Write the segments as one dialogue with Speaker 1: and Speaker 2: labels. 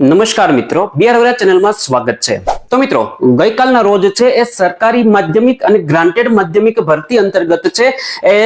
Speaker 1: નમસ્કાર મિત્રો, બિહાર ચેનલમાં સ્વાગત છે. તો મિત્રો, ગઈકાલના રોજ છે એ સરકારી માધ્યમિક અને ગ્રાન્ટેડ માધ્યમિક ભરતી અંતર્ગત છે એ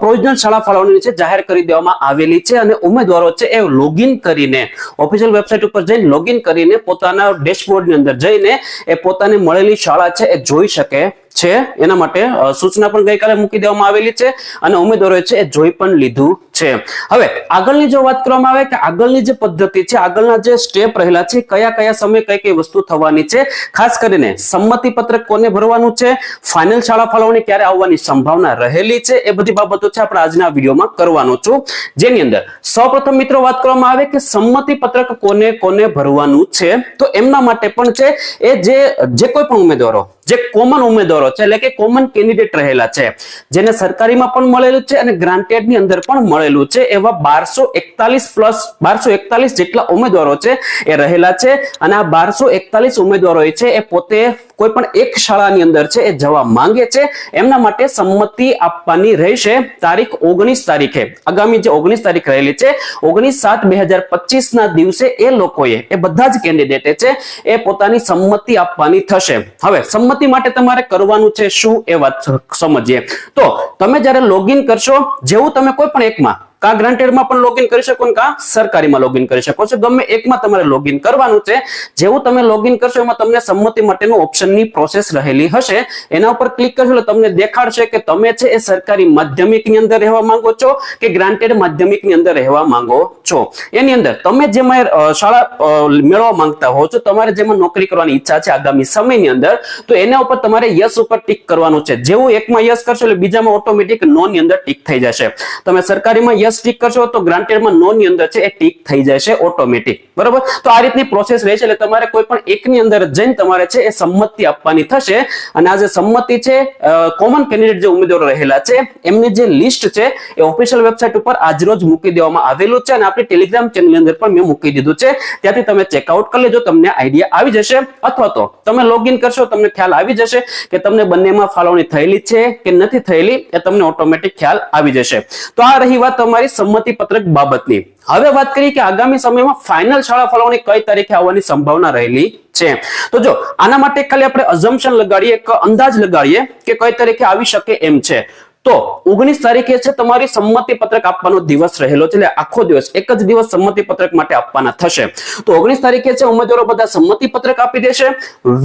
Speaker 1: પ્રોવિઝનલ શાળા ફાળવણી છે જાહેર કરી દેવામાં આવેલી છે અને ઉમેદવારો છે એ લોગિન કરીને ઓફિશિયલ વેબસાઇટ ઉપર જઈને લોગિન કરીને પોતાના ડેશબોર્ડની અંદર જઈને એ પોતાને મળેલી શાળા છે એ જોઈ શકે. છે. એના માટે સૂચના પણ ગઈકાલે મૂકી દેવામાં આવેલી છે અને ઉમેદવારોએ છે એ જોઈ પણ લીધું છે. હવે, આગળની જો વાત કરવામાં આવે કે આગળની જે પદ્ધતિ છે, આગળના જે સ્ટેપ રહેલા છે, કયા કયા સમય કઈ કઈ વસ્તુ થવાની છે, ખાસ કરીને સંમતિ પત્રક કોને ભરવાનું છે, ફાઇનલ શાળા ફાળવણી ક્યારે આવવાની સંભાવના રહેલી છે, એ બધી બાબતો છે આપણે આજના વિડીયોમાં કરવાનો છું. જેની અંદર, સૌપ્રથમ મિત્રો વાત કરવામાં આવે કે સંમતિ પત્રક કોને કોને ભરવાનું છે, તો એમના માટે પણ છે, એ જે જે કોઈ પણ ઉમેદવારો જે કોમન ઉમેદવારો છે, એટલે કે કોમન કેન્ડિડેટ રહેલા છે. જેને સરકારીમાં પણ મળેલું છે અને ગ્રાન્ટેડની અંદર પણ મળેલું છે, એવા બારસો પ્લસ બારસો જેટલા ઉમેદવારો છે, એ રહેલા છે. અને આ બારસો ઉમેદવારો છે, એ પોતે કોઈ પણ એક શાળાની અંદર છે, એ જવા માંગે છે. એમના માટે સંમતિ આપવાની રહેશે તારીખ ઓગણીસ તારીખે. આગામી જે ઓગણીસ તારીખ રહેલી છે, ઓગણીસ સાત બે હજાર પચીસ ના દિવસે એ લોકોએ, એ બધા જ કેન્ડિડેટે છે, એ પોતાની સંમતિ આપવાની થશે. હવે સંમતિ માટે તમારે કરવાનું છે શું એ વાત સમજીએ. તો તમે જ્યારે લોગિન કરશો, જેવું તમે કોઈ પણ એકમાં કા ગ્રાન્ટેડમાં પણ લોગિન કરી શકો કા સરકારીમાં લોગિન કરી શકો છો. ગમે એકમાં તમારે લોગિન કરવાનું છે, જેવું તમે લોગિન કરશો એમાં તમને સંમતિ માટેનું ઓપ્શનની પ્રોસેસ રહેલી હશે. એના ઉપર ક્લિક કરશો એટલે તમને દેખાડશે કે તમે છે એ સરકારી માધ્યમિકની અંદર રહેવા માંગો છો કે ગ્રાન્ટેડ માધ્યમિકની અંદર રહેવા માંગો છો. એની અંદર તમે જેમાં શાળા મેળવવા માંગતા હો છો, તમારે જેમાં નોકરી કરવાની ઈચ્છા છે આગામી સમયની અંદર, તો એના ઉપર તમારે યસ ઉપર ટીક કરવાનું છે. જેવું એકમાં યસ કરશો એટલે બીજામાં ઓટોમેટિક નો અંદર ટીક થઈ જશે. તમે સરકારીમાં યસ ટીક કરશો તો ગ્રાન્ટેડમાં નો ની અંદર છે એ ટીક થઈ જશે ઓટોમેટિક. બરોબર? તો આ રીતની પ્રોસેસ રહેશે એટલે તમારે કોઈ પણ એકની અંદર જઈને તમારે છે એ સંમતિ આપવાની થશે. અને આ જે સંમતિ છે કોમન કેન્ડિડેટ જે ઉમેદવારો રહેલા છે, એમની જે લિસ્ટ છે એ ઓફિશિયલ વેબસાઇટ ઉપર આજરોજ મૂકી દેવામાં આવેલું છે. અને આપણી ટેલિગ્રામ ચેનલની અંદર પણ મેં મૂકી દીધું છે. ત્યાંથી તમે ચેકઆઉટ કરી લેજો, તમને આઈડિયા આવી જશે. અથવા તો તમે લોગિન કરશો, તમને ખ્યાલ આવી જશે કે તમને બંનેમાં ફાળવણી થયેલી છે કે નથી થયેલી, એ તમને ઓટોમેટિક ખ્યાલ આવી જશે. તો આ રહી વાત તમારી સંમતિ પત્રક બાબતની. હવે વાત કરીએ કે આગામી સમયમાં ફાઇનલ શાળા ફાળવણી કઈ તારીખે આવવાની સંભાવના રહેલી છે. તો જો આના માટે ખાલી આપણે અઝમ્પશન લગાડીએ અંદાજ લગાડીએ કે કઈ તારીખે આવી શકે એમ છે. તો ઓગણીસ તારીખે છે તમારી સંમતિ પત્રક આપવાનો દિવસ રહેલો છે, એટલે આખો દિવસ એક જ દિવસ સંમતિ પત્રક માટે આપવાના થશે. તો ઓગણીસ તારીખે છે ઉમેદવારો બધા સંમતિ પત્રક આપી દેશે.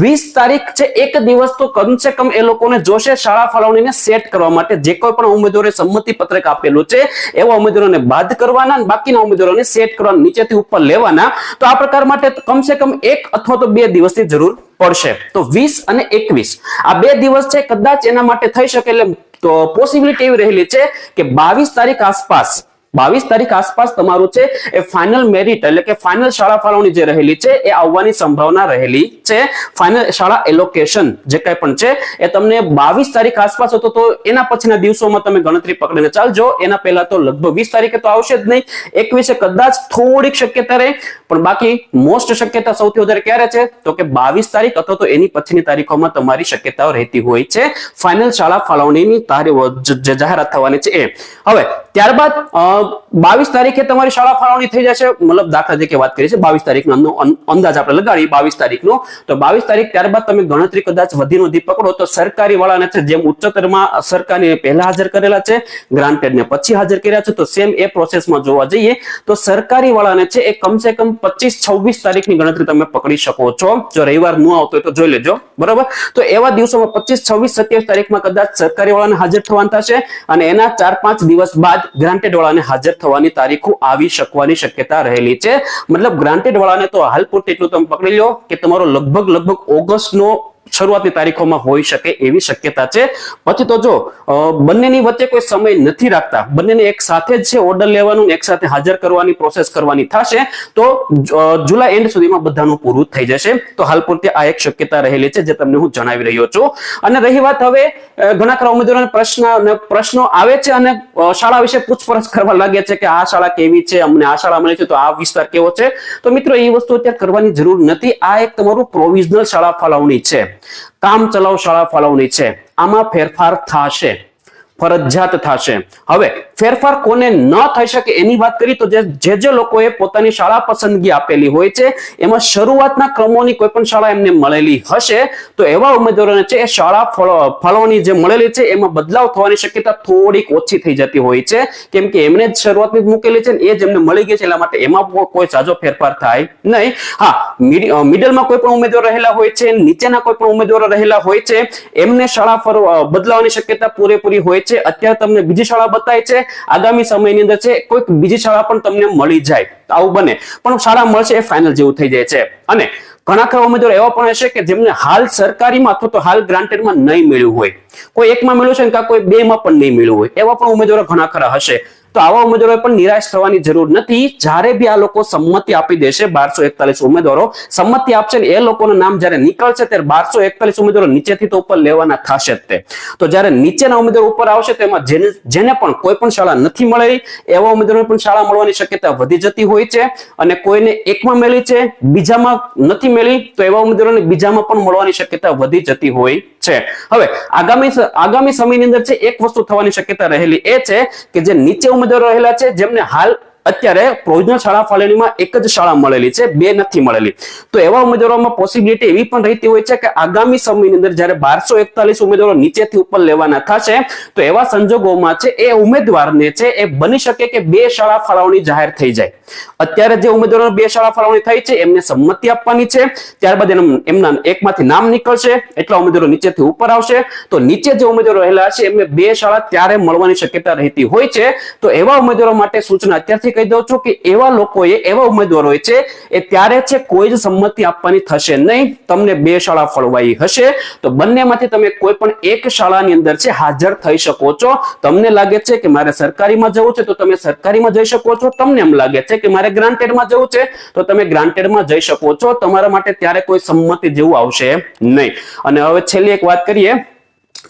Speaker 1: વીસ તારીખ છે એક દિવસ તો કમસે કમ એ લોકોને જોશે શાળા ફાળવણીને સેટ કરવા માટે જે કોઈ પણ ઉમેદવારે સંમતિ પત્રક આપેલું છે, એવા ઉમેદવારોને બાદ કરવાના બાકીના ઉમેદવારોને સેટ કરવાના નીચેથી ઉપર લેવાના. તો આ પ્રકાર માટે કમસે કમ એક અથવા તો બે દિવસની જરૂર પડશે. તો વીસ અને એકવીસ. આ બે દિવસ છે કદાચ એના માટે થઈ શકે એટલે તો પોસિબિલિટી એવી રહેલી છે કે બાવીસ તારીખ આસપાસ બાવીસ તારીખ આસપાસ તમારું છે એ ફાઇનલ મેરિટ એટલે કે ફાઇનલ શાળા ફાળવણી જે રહેલી છે, એ આવવાની સંભાવના રહેલી છે. ફાઇનલ શાળા એલોકેશન જે કઈ પણ છે, એ તમને બાવીસ તારીખ આસપાસ હતો તો એના પછીના દિવસોમાં તમે ગણતરી પકડીને ચાલજો. એના પહેલા તો લગભગ વીસ તારીખે તો આવશે જ નહીં. એકવીસે કદાચ થોડીક શક્યતા રહે, પણ બાકી મોસ્ટ શક્યતા સૌથી વધારે ક્યારે છે? તો કે બાવીસ તારીખ અથવા તો એની પછીની તારીખોમાં તમારી શક્યતાઓ રહેતી હોય છે. ફાઇનલ શાળા ફાળવણીની તારીખ જે જાહેરાત થવાની છે એ. હવે ત્યારબાદ બાવીસ તારીખે તમારી શાળા ફાળવણી થઈ જશે. મતલબ દાખલા તરીકે વાત કરીએ છીએ, બાવીસ તારીખનો અંદાજ આપણે લગાડીએ, બાવીસ તારીખનો. તો બાવીસ તારીખ ત્યારબાદ તમે ગણતરી કદાચ વધી વધી પકડો, તો સરકારી વાળાને છે, જેમ ઉચ્ચતરમાં સરકારી પહેલા હાજર કરેલા છે ગ્રાન્ટેડ પછી હાજર કર્યા છે, તો સેમ એ પ્રોસેસમાં જોવા જઈએ, તો સરકારી વાળાને છે, એ કમસે કમ પચીસ, છવ્વીસ તારીખની ગણતરી તમે પકડી શકો છો. જો રવિવાર ન આવતો હોય તો જોઈ લેજો, બરોબર? તો એવા દિવસોમાં પચીસ, છવ્વીસ, સત્યાવીસ તારીખમાં કદાચ સરકારી વાળાને હાજર થવાના થશે, અને એના ચાર, પાંચ દિવસ બાદ ગ્રાન્ટેડ વાળાને હાજર થવાની તારીખો આવી શકવાની શક્યતા રહેલી છે. મતલબ ગ્રાન્ટેડ વાળાને તો હાલ પૂરતું એટલું તમે પકડી લો કે તમારો લગભગ લગભગ ઓગસ્ટ નો શરૂઆતની તારીખોમાં હોઈ શકે એવી શક્યતા છે. પછી તો જો બંનેની વચ્ચે કોઈ સમય નથી રાખતા. બંનેને એક સાથે જ છે ઓર્ડર લેવાનું, એક સાથે હાજર કરવાની પ્રોસેસ કરવાની થશે, તો જુલાઈ એન્ડ સુધીમાં બધાનું પૂરું થઈ જશે. તો હાલ પૂરતી આ એક શક્યતા રહેલી છે જે તમને હું જણાવી રહ્યો છું. અને રહી વાત હવે ઘણા ખરા ઉમેદવારોને પ્રશ્ન પ્રશ્નો આવે છે અને શાળા વિશે પૂછપરછ કરવા લાગે છે કે આ શાળા કેવી છે, અમને આ શાળા મળી છે, તો આ વિસ્તાર કેવો છે? તો મિત્રો, એ વસ્તુ અત્યારે કરવાની જરૂર નથી. આ એક તમારું પ્રોવિઝનલ શાળા ફાળવણી છે. કામ ચલાવ શાળા ફાળવણી છે. આમાં ફેરફાર થશે. ફરજિયાત થશે. હવે ફેરફાર કોને ન થઈ શકે એની વાત કરી તો જે જે લોકોએ પોતાની શાળા પસંદગી આપેલી હોય છે, એમાં શરૂઆતના ક્રમોની કોઈ પણ શાળા એમને મળેલી હશે, તો એવા ઉમેદવારોને છે એ શાળા ફળો- ફાળવણી જે મળેલી છે, એમાં બદલાવ થવાની શક્યતા થોડીક ઓછી થઈ જતી હોય છે. કેમ કે એમને જ શરૂઆતની મૂકેલી છે ને એ જ એમને મળી ગઈ છે, એટલા માટે એમાં કોઈ સાજો ફેરફાર થાય નહીં. હા, મિડ- મિડલમાં કોઈ પણ ઉમેદવાર રહેલા હોય છે, નીચેના કોઈ પણ ઉમેદવારો રહેલા હોય છે, એમને શાળા બદલાવાની શક્યતા પૂરેપૂરી હોય છે. અત્યારે તમને બીજી શાળા બતાય છે આગામી સમયની અંદર છે, કોઈક બીજી શાળા પણ તમને મળી જાય આવું બને. પણ શાળા મળશે એ ફાઇનલ જેવું થઈ જાય છે. અને ઘણા ખરા ઉમેદવારો એવા પણ હશે કે જેમને હાલ સરકારીમાં અથવા તો હાલ ગ્રાન્ટેડમાં નહીં મળ્યું હોય. કોઈ એકમાં મળ્યું છે ને કોઈ બે માં પણ નહીં મળ્યું હોય, એવા પણ ઉમેદવારો ઘણા ખરા હશે. તો આવા ઉમેદવારોએ પણ નિરાશ થવાની જરૂર નથી. જ્યારે બી આ લોકો સંમતિ આપી દેશે બારસો ઉમેદવારો, સંમતિ આપશે એ લોકોનું નામ જ્યારે નીકળશે ત્યારે બારસો ઉમેદવારો નીચેથી તો ઉપર લેવાના થશે તે. તો જ્યારે નીચેના ઉમેદવારો ઉપર આવશે તો એમાં જેને પણ કોઈ પણ શાળા નથી મળેલી, એવા ઉમેદવારોને પણ શાળા મળવાની શક્યતા વધી જતી હોય છે અને કોઈને એકમાં મેળવી છે, બીજામાં નથી મેળવી તો એવા ઉમેદવારોને બીજામાં પણ મળવાની શક્યતા વધી જતી હોય છે. હવે આગામી આગામી સમયની અંદર છે એક વસ્તુ થવાની શક્યતા રહેલી એ છે કે જે નીચે ઉમેદવારો રહેલા છે, જેમને હાલ અત્યારે પ્રોવિઝનલ શાળા ફાળવણીમાં એક જ શાળા મળેલી છે, બે નથી મળેલી. તો એવા ઉમેદવારોમાં પોસિબિલિટી એવી પણ રહેતી હોય છે કે આગામી સમયની અંદર જ્યારે બારસો એકતાલીસ ઉમેદવારો નીચેથી ઉપર લેવાના થશે, તો એવા સંજોગોમાં છે, એ ઉમેદવારને છે, એ બની શકે કે બે શાળા ફાળવણી જાહેર થઈ જાય. અત્યારે જે ઉમેદવારો બે શાળા ફાળવણી થઈ છે, એમને સંમતિ આપવાની છે, ત્યારબાદ એમ- એમના એકમાંથી નામ નીકળશે, એટલા ઉમેદવારો નીચેથી ઉપર આવશે, તો નીચે જે ઉમેદવારો રહેલા છે, એમને બે શાળા ત્યારે મળવાની શક્યતા રહેતી હોય છે. તો એવા ઉમેદવારો માટે સૂચના અત્યારથી કહી દઉં છું કે એવા લોકોએ, એવા ઉમેદવારોએ છે, એ ત્યારે છે કોઈ જ સંમતિ આપવાની થશે નહીં. તમને બે શાળા ફળવાઈ હશે. તો બંનેમાંથી તમે કોઈ પણ એક શાળાની અંદર છે હાજર થઈ શકો છો. તમને લાગે છે કે મારે સરકારીમાં જવું છે, તો તમે સરકારીમાં જઈ શકો છો. તમને એમ લાગે છે કે મારે ગ્રાન્ટેડમાં જવું છે, તો તમે ગ્રાન્ટેડમાં જઈ શકો છો. તમારા માટે ત્યારે કોઈ સંમતિ જેવું આવશે નહીં. અને હવે છેલ્લી એક વાત કરીએ.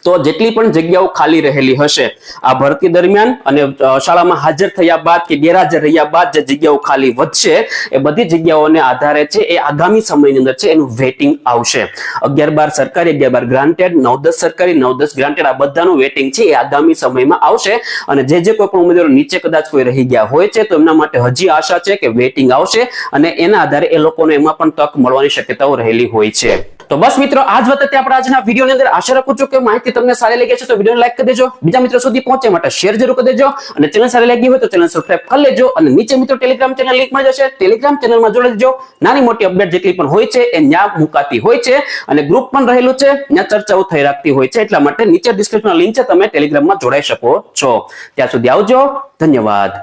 Speaker 1: તો જેટલી પણ જગ્યાઓ ખાલી રહેલી હશે આ ભરતી દરમિયાન અને શાળામાં હાજર થયા બાદ કે ગેરહાજર રહ્યા બાદ જે જગ્યાઓ ખાલી વધશે, એ બધી જગ્યાઓને આધારે છે એ આગામી સમયની અંદર છે એનું વેટિંગ આવશે. અગિયાર બાર સરકારી, અગિયાર બાર ગ્રાન્ટેડ, નવ દસ સરકારી, નવ દસ ગ્રાન્ટેડ આ બધાનું વેટિંગ છે એ આગામી સમયમાં આવશે. અને જે જે કોઈ પણ ઉમેદવારો નીચે કદાચ કોઈ રહી ગયા હોય છે તો એમના માટે હજી આશા છે કે વેટિંગ આવશે અને એના આધારે એ લોકોને એમાં પણ તક મળવાની શક્યતાઓ રહેલી હોય છે. તો બસ મિત્રો, આજ વખતે આપણે આજના વિડીયોની અંદર આશા રાખું છું કે માહિતી તમને સારી લાગી છે તો વિડીયોને લાઈક કરી દેજો. બીજા મિત્રો સુધી પહોંચે માટે શેર જરૂર કરી દેજો. અને ચેનલ સારી લાગી હોય તો ચેનલ સબસ્ક્રાઇબ કરી લેજો. અને નીચે મિત્રો ટેલિગ્રામ ચેનલ લિંક મળી જશે. ટેલિગ્રામ ચેનલમાં જોડાઈ દેજો નાની મોટી અપડેટ જેટલી પણ હોય છે એ ન્યા મુકાતી હોય છે. અને ગ્રુપ પણ રહેલું છે. ત્યાં ચર્ચાઓ થઈ રાખતી હોય છે. એટલા માટે નીચે ડિસ્ક્રિપ્શનમાં લિંક છે. તમે ટેલિગ્રામમાં જોડાઈ શકો છો. ત્યાં સુધી આવજો. ધન્યવાદ.